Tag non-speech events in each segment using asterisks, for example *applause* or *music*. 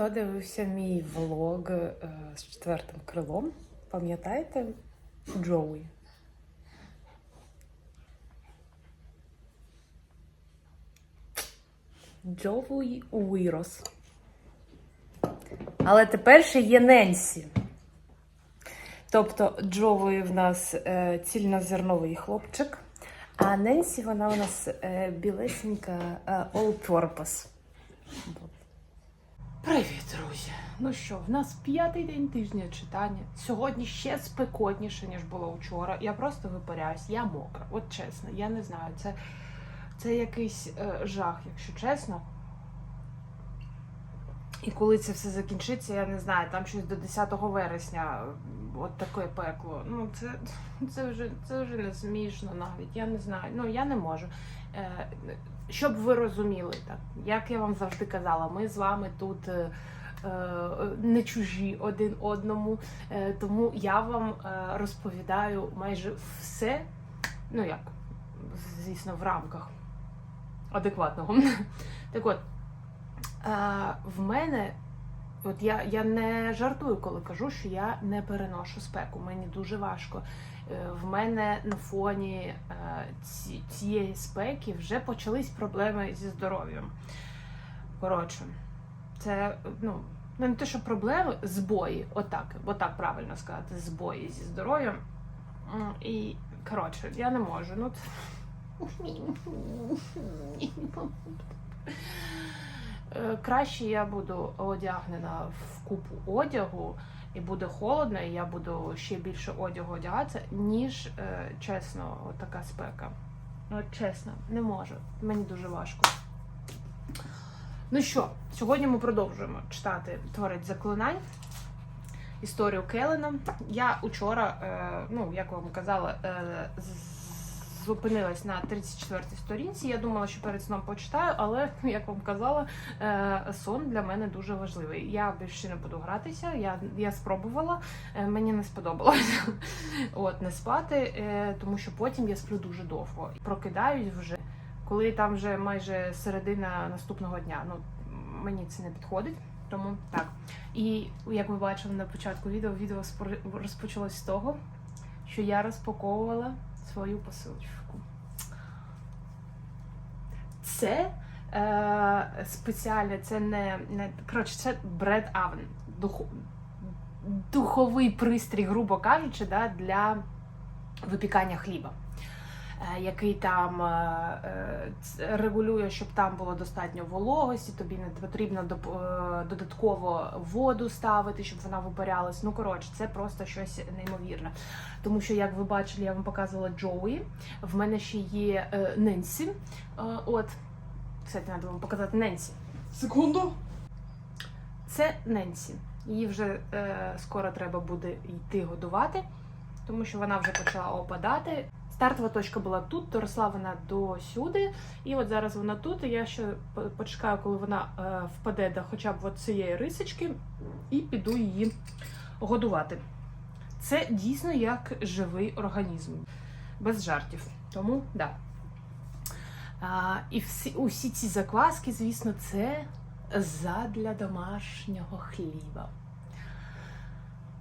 Хто дивився мій влог е, з четвертим крилом, пам'ятаєте Джоуі? Джоуї вирос. Але тепер ще є Ненсі. Тобто Джоуї в нас е, цільнозерновий хлопчик, а Ненсі вона у нас е, білесенька е, all purpose. Привіт, друзі! Ну що, в нас п'ятий день тижня читання. Сьогодні ще спекотніше, ніж було вчора. Я просто випаряюсь, я мокра. От чесно, я не знаю. Це, це якийсь е, жах, якщо чесно. І коли це все закінчиться, я не знаю, там щось до 10 вересня, от таке пекло. Ну, це, це, вже, це вже не смішно навіть. Я не знаю. Ну, я не можу. Е, щоб ви розуміли, так, як я вам завжди казала, ми з вами тут е, е, не чужі один одному, е, тому я вам розповідаю майже все, ну як, звісно, в рамках адекватного. Так от, в мене, от я, я не жартую, коли кажу, що я не переношу спеку. Мені дуже важко. Е, В мене на фоні е, ці- цієї спеки вже почались проблеми зі здоров'ям. Коротше, це ну, ну, не те, що проблеми, збої, отак, отак правильно сказати, збої зі здоров'ям. І коротше, я не можу. Ну, Е, Краще я буду одягнена в купу одягу, і буде холодно, і я буду ще більше одягу одягатися, ніж е, чесно, така спека. От чесно, не можу. Мені дуже важко. Ну що, сьогодні ми продовжуємо читати Творець заклинань. Історію Келена. Я учора, е, ну як вам казала, е, з- зупинилась на 34-й сторінці. Я думала, що перед сном почитаю, але *laughs* як вам казала, е, сон для мене дуже важливий. Я більше не буду гратися. Я, я спробувала, е, мені не сподобалося. *laughs* От не спати, е, тому що потім я сплю дуже довго. Прокидаюсь вже, коли там вже майже середина наступного дня. Ну мені це не підходить. Тому так. І як ви бачили на початку відео, відео розпочалось з того, що я розпаковувала свою посилочку. Це е, спеціальне, це не, не коротше, це бред Авен. Дух, духовий пристрій, грубо кажучи, да, для випікання хліба. Е, Який там е, е, регулює, щоб там було достатньо вологості, тобі не потрібно додатково воду ставити, щоб вона випарялась. Ну коротше, це просто щось неймовірне. Тому що, як ви бачили, я вам показувала Джоуї. В мене ще є Ненсі. От, кстати, треба вам показати Ненсі. Секунду. Це Ненсі. Її вже е, скоро треба буде йти годувати, тому що вона вже почала опадати. Стартова точка була тут, доросла вона до сюди, і от зараз вона тут. І я ще почекаю, коли вона е, впаде до хоча б от цієї рисочки, і піду її годувати. Це дійсно як живий організм, без жартів. Тому да. А, і всі, усі ці закваски, звісно, це задля домашнього хліба.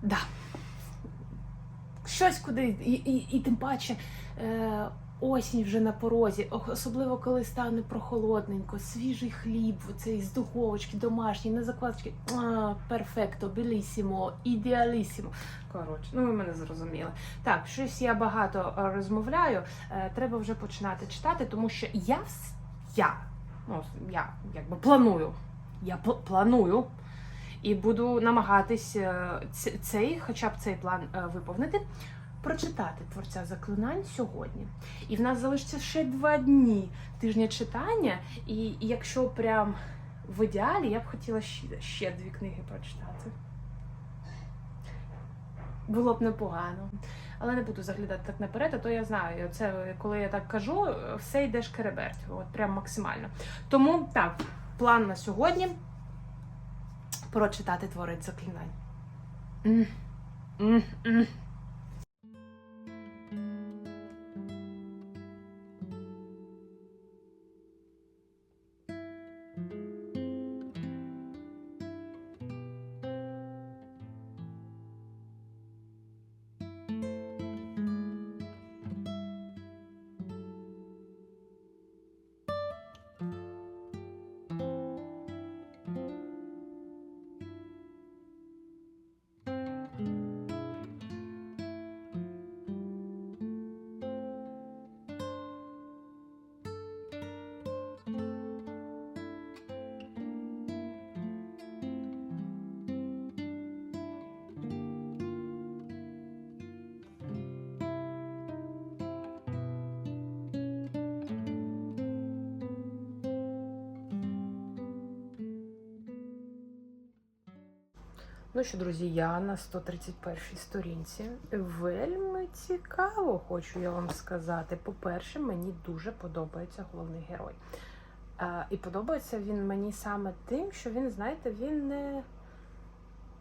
Да. Щось куди, і, і, і тим паче осінь вже на порозі, особливо коли стане прохолодненько, свіжий хліб, цей з духовочки, домашній, на закладочки. Перфекто, белісімо, ідеалісімо. Коротше, ну ви мене зрозуміли. Так, щось я багато е, розмовляю. Е, треба вже починати читати, тому що я, я, ну, я якби планую. Я пл- планую і буду намагатись е, цей, хоча б цей план е, виповнити, прочитати творця заклинань сьогодні. І в нас залишиться ще два дні тижня читання. І, якщо прям в ідеалі, я б хотіла ще, ще дві книги прочитати. Було б непогано. Але не буду заглядати так наперед, а то я знаю, це коли я так кажу, все йде шкереберть, от прям максимально. Тому так, план на сьогодні прочитати творець заклинань. М. М, м. Ну що, друзі, я на 131 сторінці. Вельми цікаво, хочу я вам сказати. По-перше, мені дуже подобається головний герой. А, і подобається він мені саме тим, що він, знаєте, він не.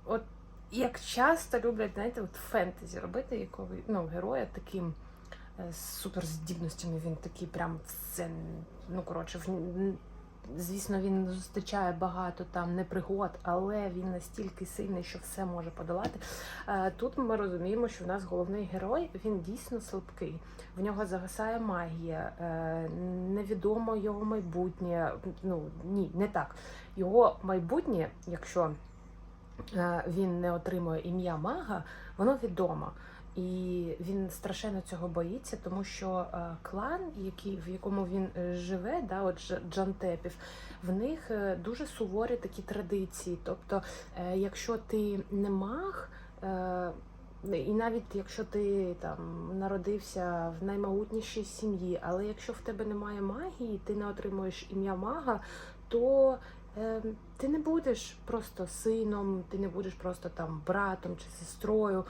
От як часто люблять, знаєте, от фентезі робити якого, ну, героя таким е, з суперздібностями, він такий прям все. Ну, коротше, в- звісно, він зустрічає багато там непригод, але він настільки сильний, що все може подолати. Е, Тут ми розуміємо, що в нас головний герой він дійсно слабкий. В нього загасає магія, е, невідомо його майбутнє. Ну ні, не так. Його майбутнє, якщо е, він не отримує ім'я мага, воно відомо. І він страшенно цього боїться, тому що е, клан, який, в якому він е, живе, да, от Джантепів, в них е, дуже суворі такі традиції. Тобто, якщо ти не маг, і навіть якщо ти там народився в наймогутнішій сім'ї, але якщо в тебе немає магії, ти не отримуєш ім'я мага, то е, ти не будеш просто сином, ти не будеш просто там братом чи сестрою.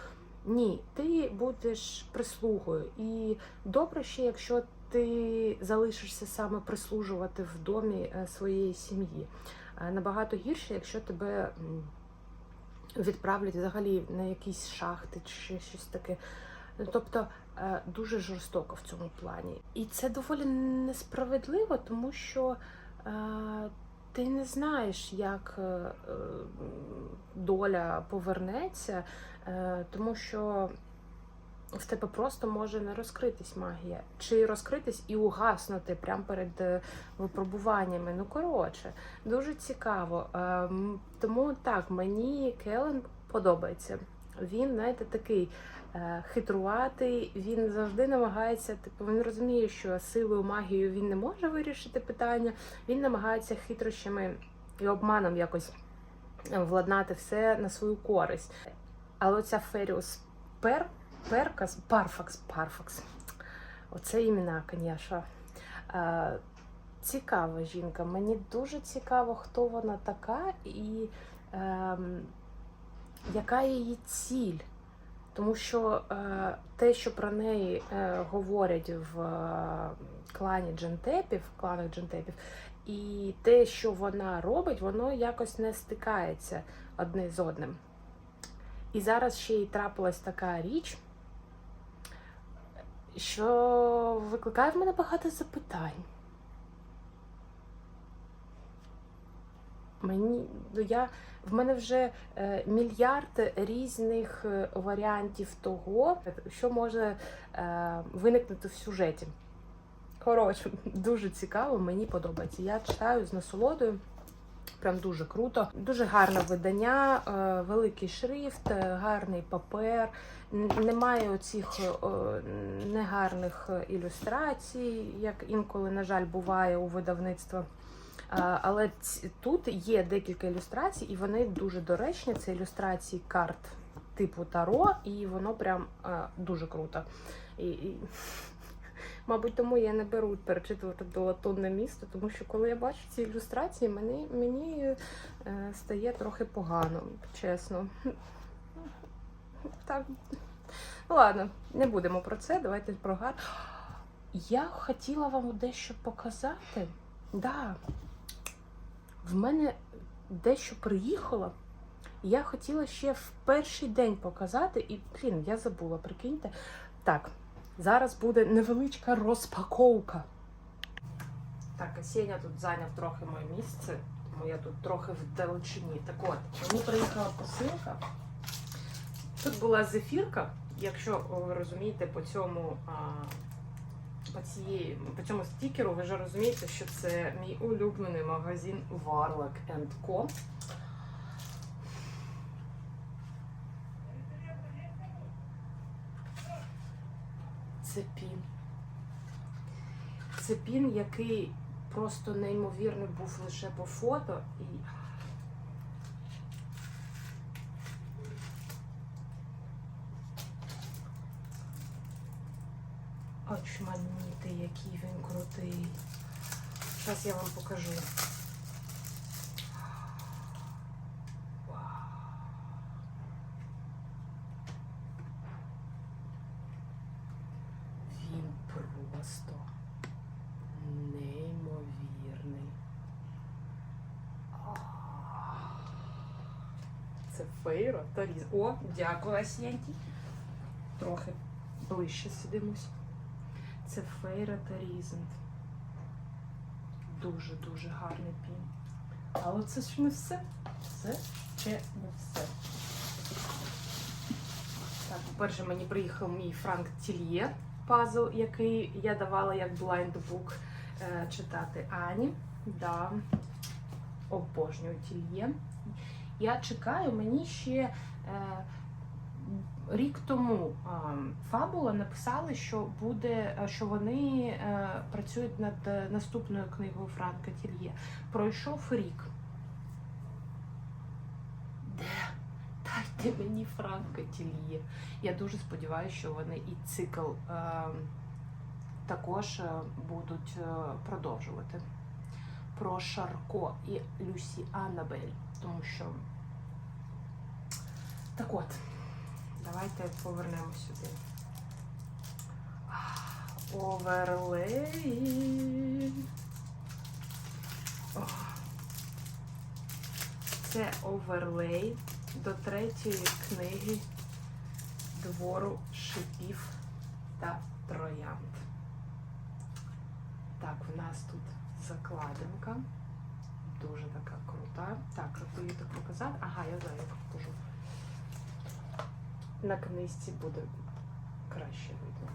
Ні, ти будеш прислугою. І добре ще, якщо ти залишишся саме прислужувати в домі е, своєї сім'ї. Е, Набагато гірше, якщо тебе відправлять взагалі на якісь шахти чи щось таке. Ну, Тобто е, дуже жорстоко в цьому плані. І це доволі несправедливо, тому що ти не знаєш, як доля повернеться, тому що в тебе просто може не розкритись магія, чи розкритись і угаснути прямо перед е, випробуваннями. Ну коротше, дуже цікаво. Ем, Тому так, мені Келен подобається. Він, знаєте, такий е, хитруватий, він завжди намагається, типу, він розуміє, що силою магією він не може вирішити питання, він намагається хитрощами і обманом якось владнати все на свою користь. Але оця Феріус Пер, Перкас, Парфакс, Парфакс. Оце імена, звісно. Е, Цікава жінка. Мені дуже цікаво, хто вона така і ем, яка її ціль. Тому що е, те, що про неї е, говорять в е, клані Джентепів, кланах Джентепів, і те, що вона робить, воно якось не стикається одне з одним. І зараз ще й трапилась така річ, що викликає в мене багато запитань. Мені ну, я в мене вже е, мільярд різних е, варіантів того, що може е, виникнути в сюжеті. Коротше, *laughs* дуже цікаво, мені подобається. Я читаю з насолодою. Прям дуже круто. Дуже гарне видання, е, великий шрифт, е, гарний папер. Немає оцих е, негарних ілюстрацій, як інколи, на жаль, буває у видавництва. Але тут є декілька ілюстрацій, і вони дуже доречні. Це ілюстрації карт типу Таро, і воно прям дуже круто. І, і, мабуть, тому я не беру перечитувати долатонне місто, тому що коли я бачу ці ілюстрації, мені, мені е, стає трохи погано, чесно. Так. Ну ладно, не будемо про це. Давайте про гар. Я хотіла вам дещо показати. Да, в мене дещо приїхало. Я хотіла ще в перший день показати, і, блін, я забула, прикиньте. Так, зараз буде невеличка розпаковка. Так, а Сеня тут зайняв трохи моє місце, тому я тут трохи в далечині. Так от, мені приїхала посилка. Тут була зефірка, якщо ви розумієте, по цьому. По, цієї, по цьому стікеру ви вже розумієте, що це мій улюблений магазин Warlock Co. Це пін. Це пін, який просто неймовірний був лише по фото і. Очманіти, який він крутий. Зараз я вам покажу. Вау. просто неймовірний. Ах. Це фейра та різ. О, дякую, Асєнті. Трохи ближче сидимось. Це фейра та різент. Дуже-дуже гарний пін. Але це ж не все. Це ще не все. Так, по-перше, мені приїхав мій Франк Тільє пазл, який я давала як блайндбук е, читати Ані. Да. Обожнюю Тільє. Я чекаю, мені ще е, рік тому е, Фабула написали, що буде, е, що вони е, працюють над е, наступною книгою Франка Тільє. Пройшов рік. Де? Дайте мені Франка Тільє. Я дуже сподіваюся, що вони і цикл е, також е, будуть продовжувати. Про Шарко і Люсі Аннабель. Тому що. Так от, давайте повернемось сюди. Оверлей. Це оверлей до третьої книги двору шипів та троянд. Так, в нас тут закладинка. Дуже така крута. Так, тобі так показати. Ага, я знаю, як покажу. На книжці буде краще видно.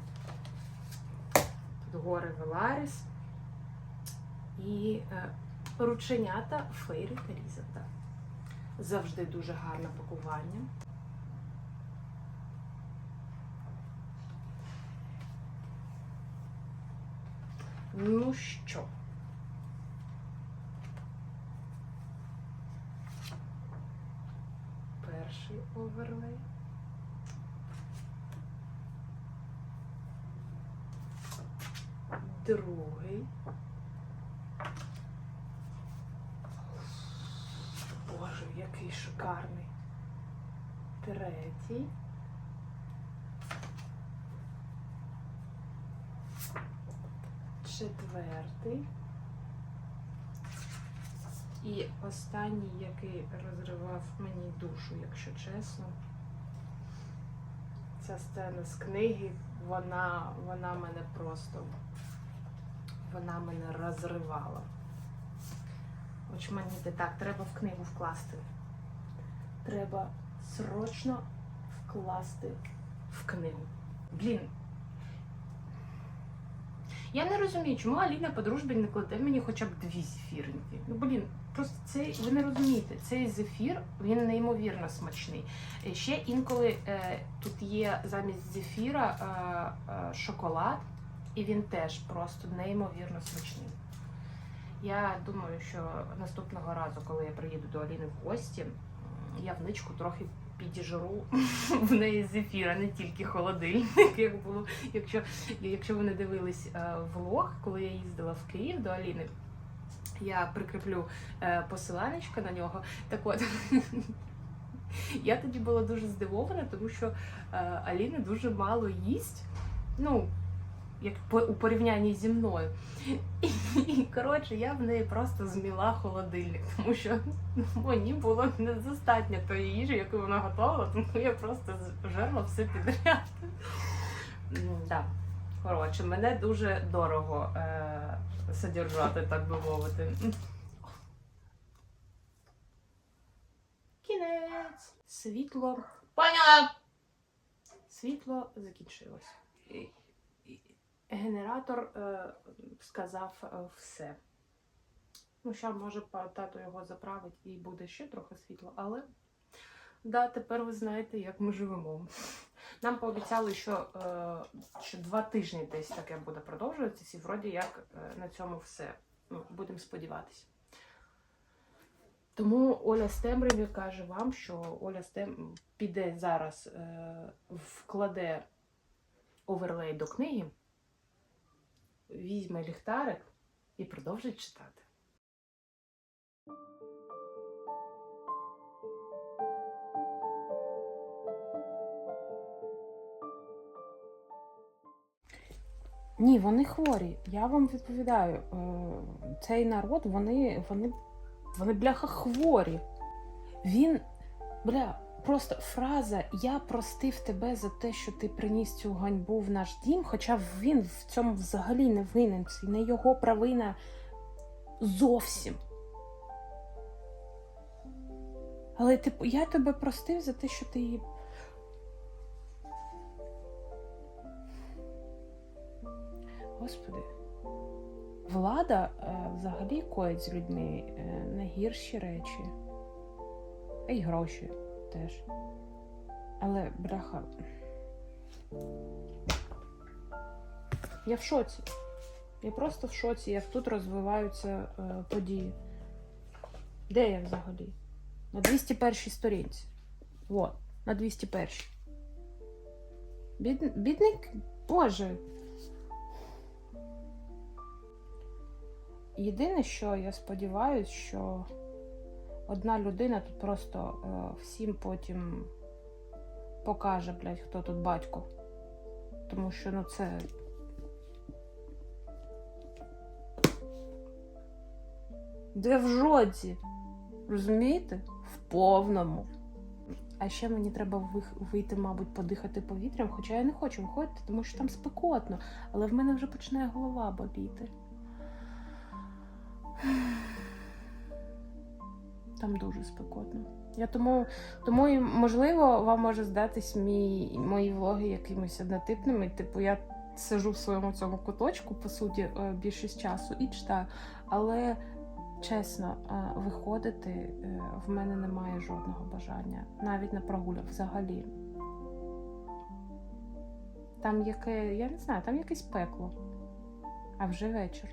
Тут гори Веларіс і е, рученята Фейрі та Різата. Завжди дуже гарне пакування. Ну що? Перший оверлей. Другий. Боже, який шикарний. Третій. Четвертий. І останній, який розривав мені душу, якщо чесно. Ця сцена з книги, вона, вона мене просто вона мене розривала. Очманіти, так, треба в книгу вкласти. Треба срочно вкласти в книгу. Блін. Я не розумію, чому Аліна по дружбі не кладе мені хоча б дві зефіринки. Ну, блін, просто цей, ви не розумієте, цей зефір, він неймовірно смачний. Е, Ще інколи е, тут є замість зефіра е, е, шоколад, і він теж просто неймовірно смачний. Я думаю, що наступного разу, коли я приїду до Аліни в гості, я вничку трохи підіжру *laughs* в неї зефір, а не тільки холодильник, як було. Якщо, якщо ви не дивились е, влог, коли я їздила в Київ до Аліни, я прикріплю е, посиланечко на нього. Так от. *laughs* Я тоді була дуже здивована, тому що е, Аліна дуже мало їсть. Ну, як по у порівнянні зі мною. І, і коротше, я в неї просто зміла холодильник, тому що ну, мені було недостатньо тої їжі, яку вона готувала, тому я просто жерла все підряд. Да. Коротше, мене дуже дорого е, содержати, так би мовити. Кінець. Світло. Поняла! Світло закінчилось. Генератор е, сказав е, все. Ну, ще може тато його заправить і буде ще трохи світло, але да, тепер ви знаєте, як ми живемо. Нам пообіцяли, що, е, що два тижні десь таке буде продовжуватися, і вроді як е, на цьому все. Ну, будемо сподіватися. Тому Оля Стембреві каже вам, що Оля Стем піде зараз, е, вкладе оверлей до книги, візьме ліхтарик і продовжить читати. Ні, вони хворі. Я вам відповідаю. Е, Цей народ, вони, вони, вони бляха хворі. Він, бля, просто фраза Я простив тебе за те, що ти приніс цю ганьбу в наш дім, хоча він в цьому взагалі не винен. Це не його провина зовсім. Але типу, я тебе простив за те, що ти її. Господи. Влада е, взагалі коїть з людьми е, найгірші речі. Й гроші теж. Але, бляха. Я в шоці. Я просто в шоці, як тут розвиваються е, події. Де я взагалі? На 201 сторінці. Вот, на 201. Бід... Бідник, Боже. Єдине, що я сподіваюся, що одна людина тут просто е, всім потім покаже, блядь, хто тут батько. Тому що ну це. Де в жоці? Розумієте? В повному. А ще мені треба вийти, мабуть, подихати повітрям, хоча я не хочу виходити, тому що там спекотно, але в мене вже починає голова боліти. Там дуже спекотно. Я тому, тому можливо, вам може здатись мій, мої влоги якимись однотипними. Типу, я сижу в своєму цьому куточку, по суті, е, більшість часу і читаю. Але чесно, е, виходити е, в мене немає жодного бажання, навіть на прогулях взагалі. Там яке, я не знаю, там якесь пекло, а вже вечір.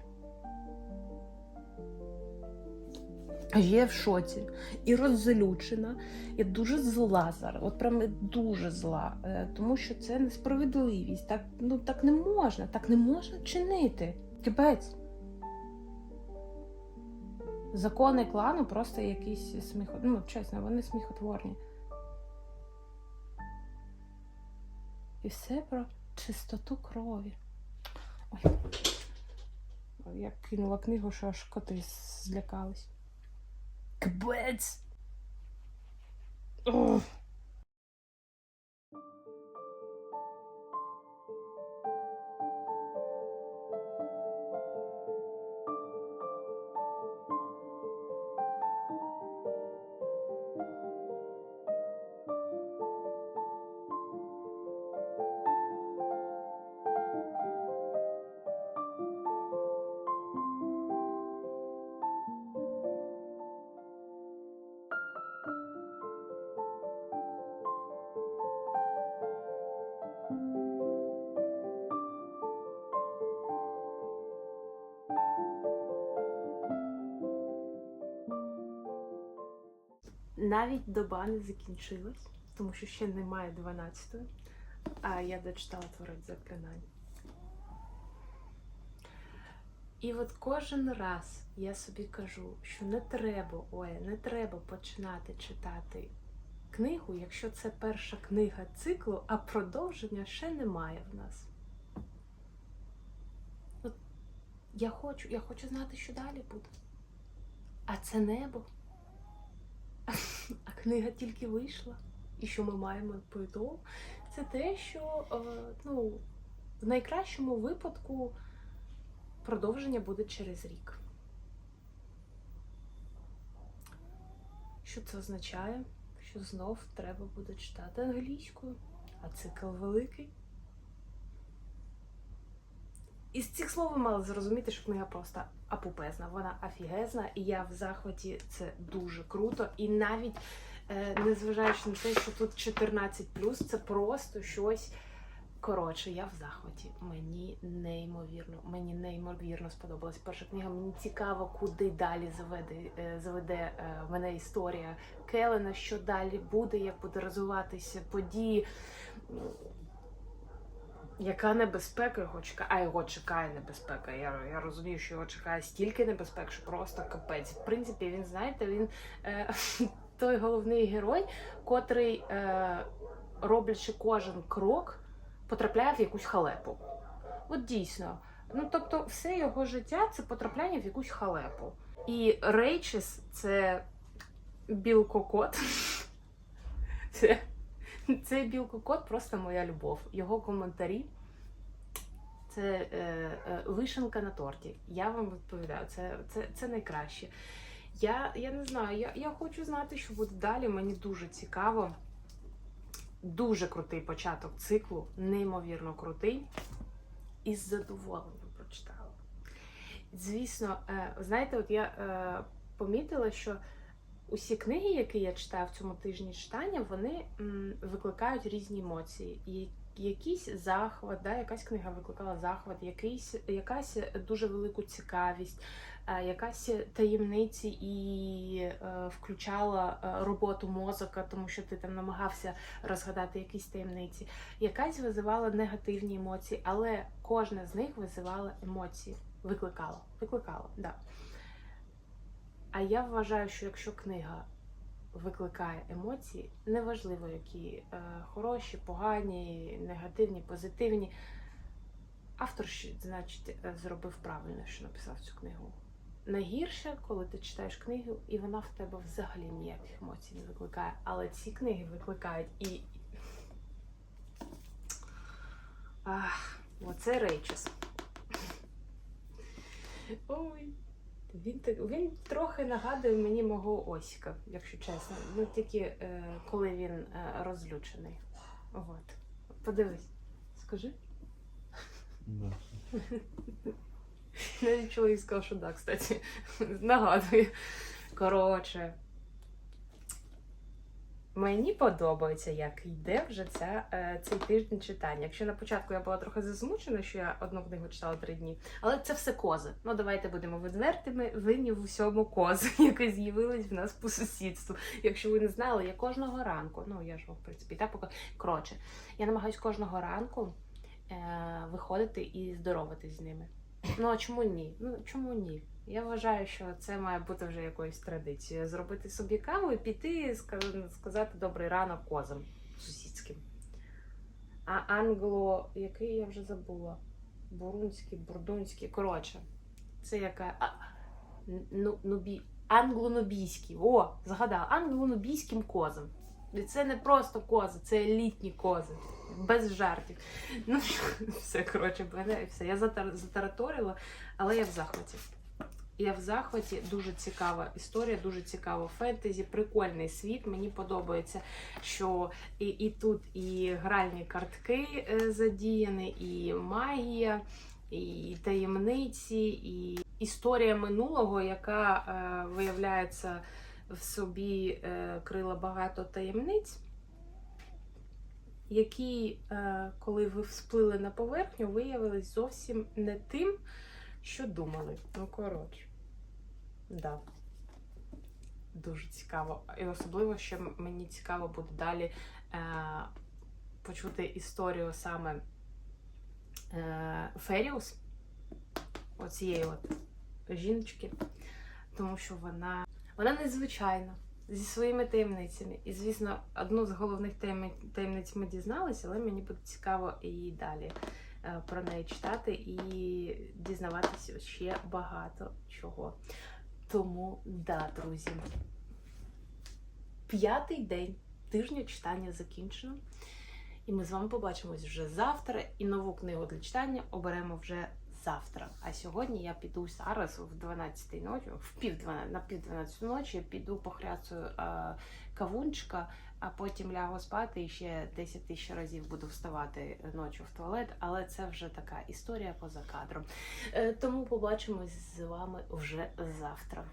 Я в шоці і роззалючена, і дуже зла зараз. От прям дуже зла. Е, Тому що це несправедливість. Так, ну, так не можна, так не можна чинити. Кипець. Закони клану просто якісь сміхо... Ну, чесно, вони сміхотворні. І все про чистоту крові. Ой. Я кинула книгу, що аж коти злякались. Капець. Ох. Навіть доба не закінчилась, тому що ще немає 12-ї, а я дочитала творець заклинань. І от кожен раз я собі кажу, що не треба, ой, не треба починати читати книгу, якщо це перша книга циклу, а продовження ще немає в нас. От я хочу, я хочу знати, що далі буде. А це небо. А книга тільки вийшла. І що ми маємо по? Це те, що е, ну, в найкращому випадку продовження буде через рік. Що це означає? Що знов треба буде читати англійською, а цикл великий. Із цих слов ви мали зрозуміти, що книга просто апупезна, вона афігезна, і я в захваті це дуже круто. І навіть е, незважаючи на те, що тут 14 це просто щось. Коротше, я в захваті. Мені неймовірно, мені неймовірно сподобалась перша книга. Мені цікаво, куди далі заведе, е, заведе е, мене історія Келена, що далі буде, як буде розвиватися події. Яка небезпека його чекає? А його чекає небезпека. Я, я розумію, що його чекає стільки небезпек, що просто капець. В принципі, він, знаєте, він е, *laughs* той головний герой, котрий, е, роблячи кожен крок, потрапляє в якусь халепу. От дійсно. Ну тобто, все його життя це потрапляння в якусь халепу. І Рейчес це білкокот. *laughs* Це, *laughs* це білкокот просто моя любов. Його коментарі. Це е, е, вишенка на торті. Я вам відповідаю, це, це, це найкраще. Я, я не знаю, я, я хочу знати, що буде далі. Мені дуже цікаво. Дуже крутий початок циклу, неймовірно крутий. І з задоволенням прочитала. Звісно, е, знаєте, от я е, помітила, що усі книги, які я читаю в цьому тижні читання, вони викликають різні емоції. І якийсь захват, да, якась книга викликала захват, якийсь, якась дуже велику цікавість, е, якась таємниці і е, включала е, роботу мозока, тому що ти там намагався розгадати якісь таємниці. Якась визивала негативні емоції, але кожна з них визивала емоції. Викликала, викликала, да. А я вважаю, що якщо книга викликає емоції, неважливо, які е, хороші, погані, негативні, позитивні. Автор, значить, е, зробив правильно, що написав цю книгу. Найгірше, коли ти читаєш книгу, і вона в тебе взагалі ніяких емоцій не викликає. Але ці книги викликають і. Ах, оце Рейчес. Ой. Він так він трохи нагадує мені мого Осіка, якщо чесно. Ну тільки е, коли він е, розлючений. От. Подивись, скажи. Да. Навіть чоловік сказав, що да, кстати. Нагадує. Коротше. Мені подобається, як йде вже ця, е, цей тиждень читання. Якщо на початку я була трохи засмучена, що я одну книгу читала три дні, але це все кози. Ну давайте будемо відвертими. Винні в усьому кози, *laughs* які з'явились в нас по сусідству. Якщо ви не знали, я кожного ранку, ну я ж в принципі та поки коротше, я намагаюсь кожного ранку е, виходити і здороватись з ними. Ну а чому ні? Ну чому ні? Я вважаю, що це має бути вже якоюсь традицією. Зробити собі каву і піти і сказати добрий ранок козам сусідським. А англо, який я вже забула? Бурунський, бурдунський. Коротше, це яка. А, ну, нубі... Англо-нубійський. О, згадала, англо-нубійським козам. І це не просто кози, це елітні кози. Без жартів. Ну, *laughs* все, коротше, все. Я затараторила, але я в захваті. Я в захваті, дуже цікава історія, дуже цікава фентезі, прикольний світ. Мені подобається, що і, і тут і гральні картки е, задіяні, і магія, і таємниці, і історія минулого, яка е, виявляється в собі е, крила багато таємниць, які, е, коли ви всплили на поверхню, виявились зовсім не тим, що думали. Ну, коротше. Да. Дуже цікаво. І особливо, що мені цікаво буде далі е, почути історію саме е, Феріус, оцієї от жіночки, тому що вона, вона незвичайна. Зі своїми таємницями. І, звісно, одну з головних таємниць ми дізналися, але мені буде цікаво і далі е, про неї читати і дізнаватися ще багато чого. Тому, да, друзі, п'ятий день тижня читання закінчено. І ми з вами побачимось вже завтра. І нову книгу для читання оберемо вже завтра. А сьогодні я піду зараз в 12 ночі, в пів 12, на пів 12 ночі я піду похряцую е, кавунчика, а потім лягу спати і ще 10 тисяч разів буду вставати ночі в туалет. Але це вже така історія поза кадром. Е, тому побачимось з вами вже завтра.